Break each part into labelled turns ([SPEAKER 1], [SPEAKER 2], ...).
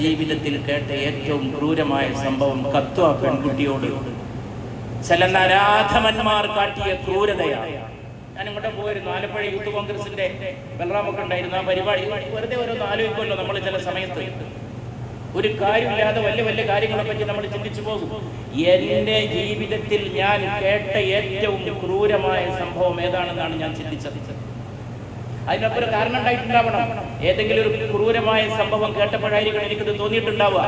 [SPEAKER 1] ജീവിതത്തിൽ കേട്ട ഏറ്റവും ക്രൂരമായ സംഭവം കത്തു ആ പെൺകുട്ടിയോട്. ചില നരാധമന്മാർ കാട്ടിയ ക്രൂരതയാണ്. ഞാൻ ഇങ്ങോട്ട് പോയിരുന്നു. ആലപ്പുഴ യൂത്ത് കോൺഗ്രസിന്റെ ബലറാമൊക്കെ ഉണ്ടായിരുന്നു. ആ പരിപാടി വെറുതെ ഓരോന്ന് ആലോചിക്കുമല്ലോ നമ്മൾ ചില സമയത്ത്. ഒരു കാര്യമില്ലാതെ വലിയ വലിയ കാര്യങ്ങളെ പറ്റി നമ്മൾ ചിന്തിച്ചു പോകും. എന്റെ ജീവിതത്തിൽ ഞാൻ കേട്ട ഏറ്റവും ക്രൂരമായ സംഭവം ഏതാണെന്നാണ് ഞാൻ ചിന്തിച്ചത്. അതിനൊക്കെ കാരണം ഉണ്ടായിട്ടുണ്ടാവണം. ഏതെങ്കിലും ഒരു ക്രൂരമായ സംഭവം കേട്ടപ്പോഴായിരിക്കും എനിക്കത് തോന്നിയിട്ടുണ്ടാവുക.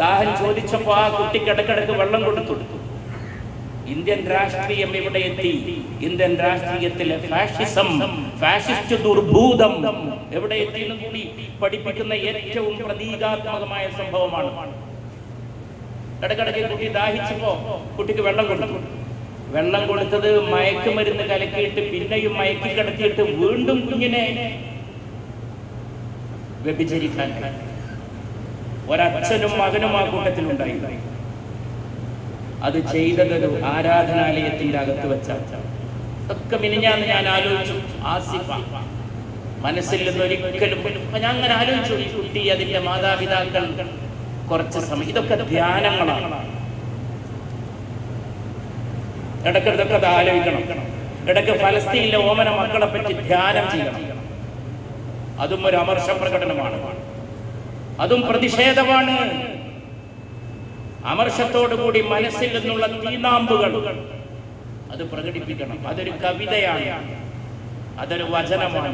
[SPEAKER 1] ദാഹം ചോദിച്ചപ്പോ ആ കുട്ടിക്ക് ഇടക്കിടക്ക് വെള്ളം കൊടുത്തു. ഇന്ത്യൻ രാഷ്ട്രീയം ഇവിടെ എത്തി. ഇന്ത്യൻ രാഷ്ട്രീയത്തിലെ ഫാഷിസം ഫാഷിസ്റ്റ് ദുർഭൂതം എവിടെ എത്തിയെന്ന് കൂടി പഠിപ്പിക്കുന്ന ഏറ്റവും പ്രതീകാത്മകമായ സംഭവമാണ്. ഇടക്കിടക്ക് കുട്ടി ദാഹിച്ചപ്പോ കുട്ടിക്ക് വെള്ളം കൊടുത്തു. വെള്ളം കൊടുത്തത് മയക്കുമരുന്ന് കലക്കിയിട്ട് പിന്നെയും മയക്കി കിടത്തിയിട്ട് വീണ്ടും കുഞ്ഞിനെ വ്യഭിചരിക്കാൻ ഒരച്ഛനും മകനും ആ കൂട്ടത്തിൽ ഉണ്ടായി അത് ചെയ്തതൊരു ആരാധനാലയത്തിന്റെ അകത്ത് വെച്ച. ഒക്കെ മിനിഞ്ഞാന്ന് ഞാൻ ആലോചിച്ചു. ആസിഫ മനസ്സിൽ നിന്ന് ഒരിക്കലും ഞാൻ അങ്ങനെ ആലോചിച്ചു. കുട്ടി അതിന്റെ മാതാപിതാക്കൾ കുറച്ച് സമയം ഇതൊക്കെ ധ്യാനങ്ങളാണ്. ഇടയ്ക്കിടയ്ക്ക് അത് ആലോചിക്കണം. ഇടയ്ക്ക് ഫലസ്തീനിലെ ഓമന മക്കളെ പറ്റി ധ്യാനം ചെയ്യണം. അതും ഒരു അമർഷ പ്രകടനമാണ്. അതും പ്രതിഷേധമാണ്. അമർഷത്തോടു കൂടി മനസ്സിൽ നിന്നുള്ള തീനാമ്പുകൾ അത് പ്രകടിപ്പിക്കണം. അതൊരു കവിതയാണ്. അതൊരു വചനമാണ്.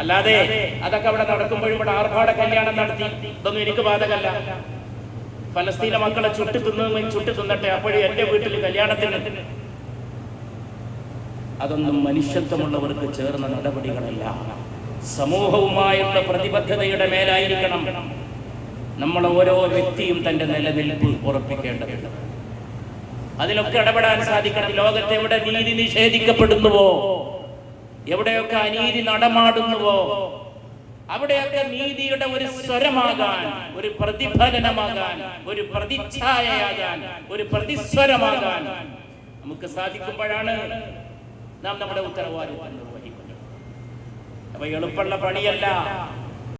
[SPEAKER 1] അല്ലാതെ അതൊക്കെ അവിടെ നടക്കുമ്പോഴും ഇവിടെ ആർഭാട കല്യാണം നടത്തി. ഇതൊന്നും എനിക്ക് ബാധകല്ല ഫലസ്തീന മക്കളെ ചുട്ടി തിന്നു ചുട്ടി തിന്നട്ടെ അപ്പോഴും എന്റെ വീട്ടിൽ കല്യാണത്തിന്. അതൊന്നും മനുഷ്യത്വമുള്ളവർക്ക് ചേർന്ന നടപടികളല്ല. സമൂഹവുമായുള്ള പ്രതിബദ്ധതയുടെ മേലായിരിക്കണം നമ്മൾ ഓരോ വ്യക്തിയും തന്റെ നിലനിൽപ്പ് ഉറപ്പിക്കേണ്ടതുണ്ട്. അതിലൊക്കെ ഇടപെടാൻ സാധിക്കണം. ലോകത്ത് എവിടെ നീതി നിഷേധിക്കപ്പെടുന്നുവോ? എവിടെയൊക്കെ അനീതി നടമാടുന്നുവോ? അവിടെയൊക്കെ നീതിയുടെ ഒരു സ്വരമാകാൻ ഒരു പ്രതിഫലനമാകാൻ ഒരു പ്രതിച്ഛായയാകാൻ ഒരു പ്രതിസ്വരമാകാൻ നമുക്ക് സാധിക്കുമ്പോഴാണ് നാം നമ്മുടെ ഉത്തരവാദിത്വം നിർവഹിക്കുന്നത്. അപ്പൊ എളുപ്പമുള്ള പണിയല്ല.